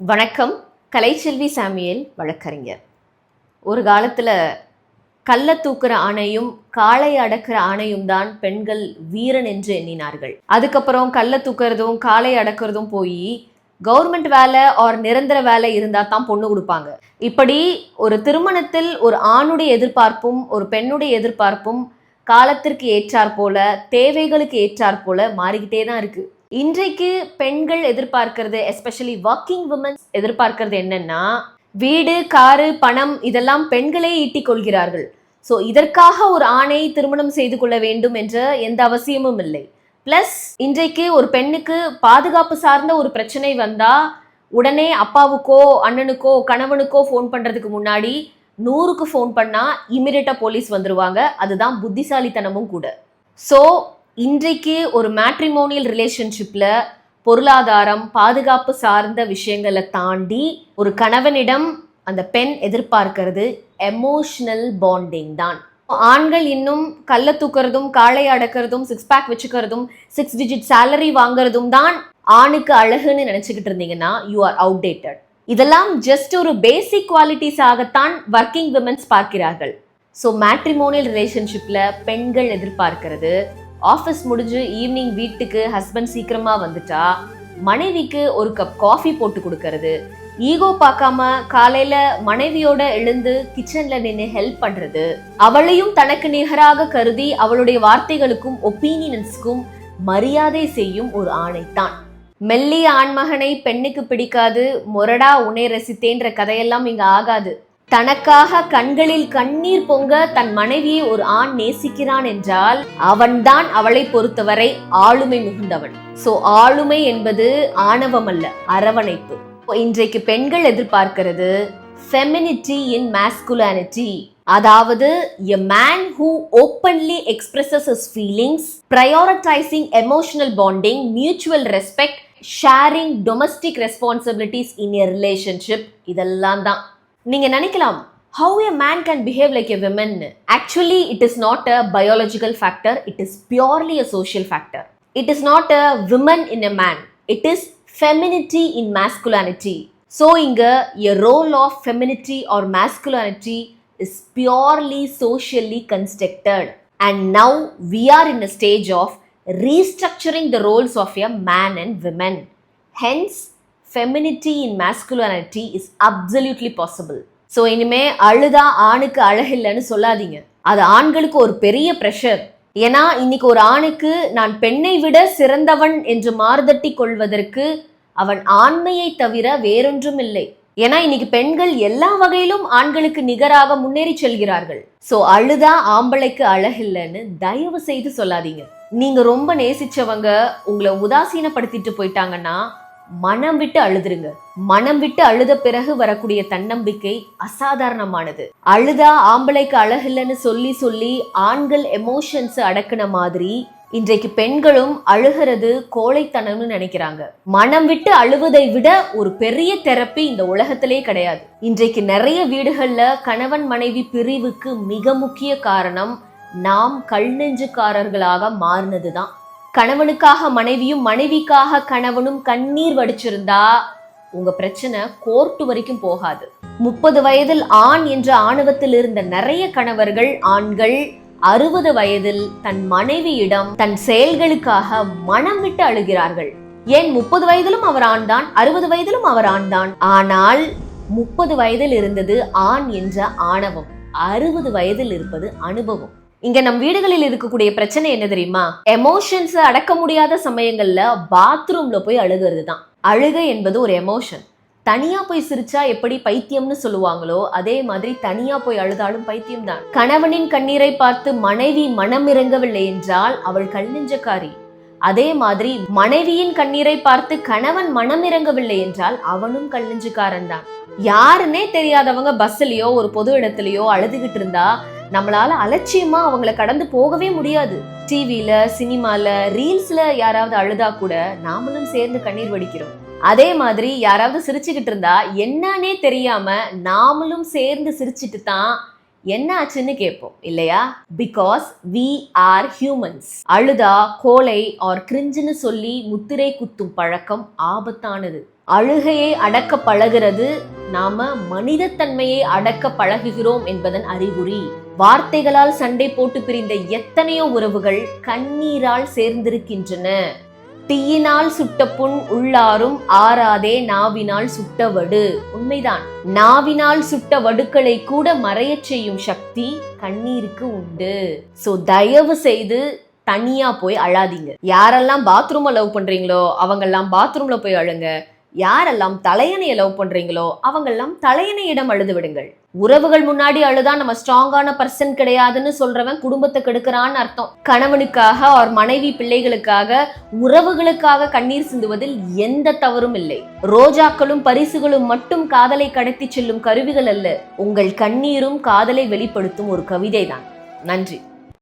வணக்கம். கலைச்செல்வி சாமியல் வழக்கறிஞர். ஒரு காலத்தில் கள்ள தூக்குற ஆணையும் காளை அடக்கிற ஆணையும் தான் பெண்கள் வீரன் என்று எண்ணினார்கள். அதுக்கப்புறம் கள்ள தூக்குறதும் காளை அடக்கிறதும் போய் கவர்மெண்ட் வேலை ஆர் நிரந்தர வேலை இருந்தால் தான் பொண்ணு கொடுப்பாங்க. இப்படி ஒரு திருமணத்தில் ஒரு ஆணுடைய எதிர்பார்ப்பும் ஒரு பெண்ணுடைய எதிர்பார்ப்பும் காலத்திற்கு ஏற்றாற் போல தேவைகளுக்கு ஏற்றாற் போல மாறிக்கிட்டே தான் இருக்குது இன்றைக்கு பெண்கள் எதிர்பார்க்கிறது எஸ்பெஷலி ஒர்க்கிங் உமன்ஸ் எதிர்பார்க்கிறது என்னன்னா வீடு காரு பணம் இதெல்லாம் பெண்களே ஈட்டிக் கொள்கிறார்கள். ஸோ இதற்காக ஒரு ஆணை திருமணம் செய்து கொள்ள வேண்டும் என்ற எந்த அவசியமும் இல்லை. ப்ளஸ் இன்றைக்கு ஒரு பெண்ணுக்கு பாதுகாப்பு சார்ந்த ஒரு பிரச்சனை வந்தா உடனே அப்பாவுக்கோ அண்ணனுக்கோ கணவனுக்கோ ஃபோன் பண்றதுக்கு முன்னாடி நூறுக்கு ஃபோன் பண்ணா இமிடியட்டா போலீஸ் வந்துருவாங்க. அதுதான் புத்திசாலித்தனமும் கூட. ஸோ இன்றைக்கு ஒரு மேட்ரிமோனியல் ரிலேஷன்ஷிப்பில் பொருளாதாரம் பாதுகாப்பு சார்ந்த விஷயங்களை தாண்டி ஒரு கணவனிடம் அந்த பெண் எதிர்பார்க்கிறது எமோஷனல் பாண்டிங் தான். ஆண்கள் இன்னும் கல்ல தூக்கிறதும் காளை அடக்கிறதும் சிக்ஸ் பேக் வச்சுக்கிறதும் சிக்ஸ் டிஜிட் சேலரி வாங்குறதும் தான் ஆணுக்கு அழகுன்னு நினச்சிக்கிட்டு இருந்தீங்கன்னா யூ ஆர் அவுடேட்டட் இதெல்லாம் ஜஸ்ட் ஒரு பேசிக் குவாலிட்டிஸ் ஆகத்தான் ஒர்க்கிங் விமன்ஸ் பார்க்கிறார்கள். ஸோ மேட்ரிமோனியல் ரிலேஷன்ஷிப்பில் பெண்கள் எதிர்பார்க்கிறது ஆஃபீஸ் முடிஞ்சு ஈவினிங் வீட்டுக்கு ஹஸ்பண்ட் சீக்கிரமாக வந்துட்டா மனைவிக்கு ஒரு கப் காஃபி போட்டு கொடுக்கறது ஈகோ பார்க்காம காலையில மனைவியோட எழுந்து கிச்சன்ல நின்று ஹெல்ப் பண்றது அவளையும் தனக்கு நிகராக கருதி அவளுடைய வார்த்தைகளுக்கும் ஒப்பீனியன்ஸ்க்கும் மரியாதை செய்யும் ஒரு ஆணைத்தான் மெல்லிய ஆண்மகனை பெண்ணுக்கு பிடிக்காது மொரடா உனே ரசித்தேன்ற கதையெல்லாம் இங்க ஆகாது. தனக்காக கண்களில் கண்ணீர் பொங்க தன் மனைவியை ஒரு ஆண் நேசிக்கிறான் என்றால் அவன்தான் அவளை பொறுத்தவரை ஆளுமை மிகுந்தவன் சோ ஆளுமை என்பது ஆணவம் அல்ல அரவணைப்பு இன்றைக்கு பெண்கள் எதிர்பார்க்கிறது ஃபெமினிட்டி இன் மேஸ்குலானிட்டி அதாவது a man who openly expresses his feelings prioritising emotional bonding mutual respect sharing domestic responsibilities in a relationship இதெல்லாம் தான் நீங்க நினைக்கலாம் how a man can behave like a woman actually it is not a biological factor it is purely a social factor it is not a woman in a man it is femininity in masculinity so இங்க a role of femininity or masculinity is purely socially constructed and now we are in a stage of restructuring the roles of a man and women hence femininity in masculinity is absolutely possible so இனிமே அழுதா ஆணுக்கு அழகில்லைன்னு சொல்லாதீங்க. அது ஆண்களுக்கு ஒரு பெரிய pressure ஏன்னா இன்னைக்கு ஒரு ஆணுக்கு நான் பெண்ணை விட சிறந்தவன் என்று மாறுதட்டி கொள்வதற்கு அவன் ஆண்மையை தவிர வேறொன்றும் இல்லை. ஏன்னா இன்னைக்கு பெண்கள் எல்லா வகையிலும் ஆண்களுக்கு நிகராக முன்னேறி செல்கிறார்கள். சோ அழுதா ஆம்பளைக்கு அழகில்லைன்னு தயவு செய்து சொல்லாதீங்க. நீங்க ரொம்ப நேசிச்சவங்க உங்களை உதாசீனப்படுத்திட்டு போயிட்டாங்கன்னா மனம் விட்டு அழுதுருங்க. மனம் விட்டு அழுத பிறகு வரக்கூடிய தன்னம்பிக்கை அசாதாரணமானது. அழுதா ஆம்பளைக்கு அழகில்லைன்னு சொல்லி சொல்லி ஆண்கள் எமோஷன்ஸ் அடக்குன மாதிரி இன்றைக்கு பெண்களும் அழுகிறது கோழைத்தனம்னு நினைக்கிறாங்க. மனம் விட்டு அழுவதை விட ஒரு பெரிய தெரப்பி இந்த உலகத்திலே கிடையாது. இன்றைக்கு நிறைய வீடுகள்ல கணவன் மனைவி பிரிவுக்கு மிக முக்கிய காரணம் நாம் கல் நெஞ்சுக்காரர்களாக மாறினதுதான். கணவனுக்காக மனைவியும் மனைவிக்காக கணவனும் கண்ணீர் வடிச்சிருந்தா உங்க பிரச்சனை கோர்ட்டு வரைக்கும் போகாது. முப்பது வயதில் ஆண் என்ற ஆணவத்தில் இருந்த நிறைய கணவர்கள் ஆண்கள் அறுபது வயதில் தன் மனைவியிடம் தன் செயல்களுக்காக மனம் விட்டு அழுகிறார்கள். ஏன் முப்பது வயதிலும் அவர் ஆண்தான் அறுபது வயதிலும் அவர் ஆண்தான்? ஆனால் முப்பது வயதில் இருந்தது ஆண் என்ற ஆணவம் அறுபது வயதில் இருப்பது அனுபவம். இங்க நம் வீடுகளில் இருக்கக்கூடிய பிரச்சனை என்ன தெரியுமா? எமோஷன்ஸ் அடக்க முடியாத சமயங்கள்ல பாத்ரூம்ல போய் அழுகிறது தான் அழுகை என்பது ஒரு எமோஷன் தனியா போய் சிரிச்சா எப்படி பைத்தியம்னு சொல்லுவாங்களோ அதே மாதிரி தனியா போய் அழுதாலும் பைத்தியம் தான் கணவனின் கண்ணீரை பார்த்து மனைவி மனம் இறங்கவில்லை என்றால் அவள் கல்நெஞ்சக்காரி அதே மாதிரி மனைவியின் கண்ணீரை பார்த்து கணவன் மனம் இறங்கவில்லை என்றால் அவனும் கண்ணெஞ்சுக்காரன் தான் யாருன்னே தெரியாதவங்க பஸ்லயோ ஒரு பொது இடத்துலயோ அழுதுகிட்டு இருந்தா நம்மளால அலட்சியமா அவங்கள கடந்து போகவே முடியாது. டிவில சினிமால ரீல்ஸ்ல யாராவது அழுதா கூட நாமளும் சேர்ந்து கண்ணீர் வடிக்கிறோம். அதே மாதிரி யாராவது சிரிச்சுக்கிட்டு இருந்தா என்னன்னே தெரியாம நாமளும் சேர்ந்து சிரிச்சிட்டு தான் என்ன ஆச்சுன்னு கேட்போம் இல்லையா? பிகாஸ் வி ஆர் ஹியூமன்ஸ் அழுதா கோலை ஆர் கிரிஞ்சுன்னு சொல்லி முத்திரை குத்தும் பழக்கம் ஆபத்தானது. அழுகையை அடக்க பழகிறது நாம மனிதத்தன்மையை அடக்க பழகுகிறோம் என்பதன் அறிகுறி. வார்த்தைகளால் சண்டை போட்டு பிரிந்த எத்தனையோ உறவுகள் கண்ணீரால் சேர்ந்திருக்கின்றன. தீயினால் சுட்ட புண் உள்ளாரும் ஆறாதே நாவினால் சுட்ட வடு. உண்மைதான். நாவினால் சுட்ட வடுக்களை கூட மறையச் செய்யும் சக்தி கண்ணீருக்கு உண்டு. சோ தயவு செய்து தனியா போய் அழாதீங்க. யாரெல்லாம் பாத்ரூமை லவ் பண்றீங்களோ அவங்கெல்லாம் பாத்ரூம்ல போய் அழுங்க. யாரெல்லாம் தலையணையை லவ் பண்றீங்களோ அவங்கெல்லாம் தலையணையிடம் அழுது விடுங்கள். உறவுகள் முன்னாடி அழுதா நம்ம ஸ்ட்ராங்கான பர்சன் கிடையாதுன்னு சொல்றவன் குடும்பத்தை கெடுக்கிறான்னு அர்த்தம். கணவனுக்காக அவர் மனைவி பிள்ளைகளுக்காக உறவுகளுக்காக கண்ணீர் சிந்துவதில் எந்த தவறும் இல்லை. ரோஜாக்களும் பரிசுகளும் மட்டும் காதலை கடத்தி செல்லும் கருவிகள் அல்ல. உங்கள் கண்ணீரும் காதலை வெளிப்படுத்தும் ஒரு கவிதை தான் நன்றி.